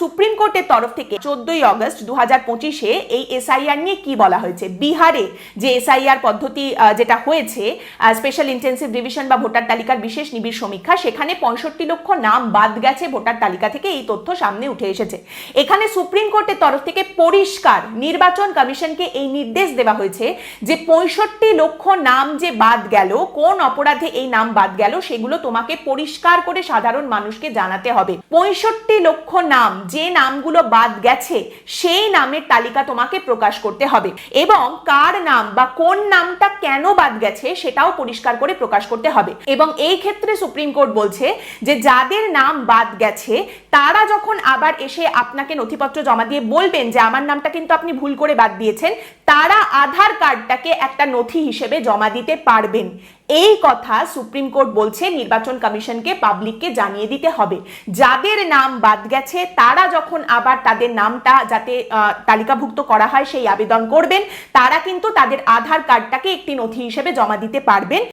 Supreme কোর্টের তরফ থেকে চোদ্দই অগস্ট দু হাজার পঁচিশে এই এসআইআর নিয়ে কি বলা হয়েছে? বিহারে যে এসআইআর পদ্ধতি যেটা হয়েছে স্পেশাল ইন্টেন্সিভ রিভিশন বা ভোটার তালিকার বিশেষ নিবিড় সমীক্ষা, সেখানে পঁয়ষট্টি লক্ষ নাম বাদ গেছে ভোটার তালিকা থেকে, এই তথ্য সামনে উঠে এসেছে। এখানে সুপ্রিম কোর্টের তরফ থেকে পরিষ্কার নির্বাচন কমিশনকে এই নির্দেশ দেওয়া হয়েছে যে পঁয়ষট্টি লক্ষ নাম যে বাদ গেল, কোন অপরাধে এই নাম বাদ গেল, সেগুলো তোমাকে পরিষ্কার করে সাধারণ মানুষকে জানাতে হবে। পঁয়ষট্টি লক্ষ নাম যে নামগুলো বাদ গেছে, সেই নামের তালিকা তোমাকে প্রকাশ করতে হবে। এবং কার নাম বা কোন নামটা কেন বাদ গেছে, সেটাও পরিষ্কার করে প্রকাশ করতে হবে। এবং এই ক্ষেত্রে সুপ্রিম কোর্ট বলছে যে, যাদের নাম বাদ গেছে, তারা যখন আবার এসে আপনাকে নথিপত্র জমা দিয়ে বলবেন যে, আমার নামটা কিন্তু আপনি ভুল করে বাদ দিয়েছেন, তারা আধার কার্ডটাকে একটা নথি হিসেবে জমা দিতে পারবেন। এই কথা সুপ্রিম কোর্ট বলছে নির্বাচন কমিশনকে পাবলিককে জানিয়ে দিতে হবে। যাদের নাম বাদ গেছে, তারা যখন আবার তাদের নামটা যাতে তালিকাভুক্ত করা হয় সেই আবেদন করবেন। তারা কিন্তু তাদের আধার কার্ডটাকে একটি নথি হিসেবে জমা দিতে পারবেন।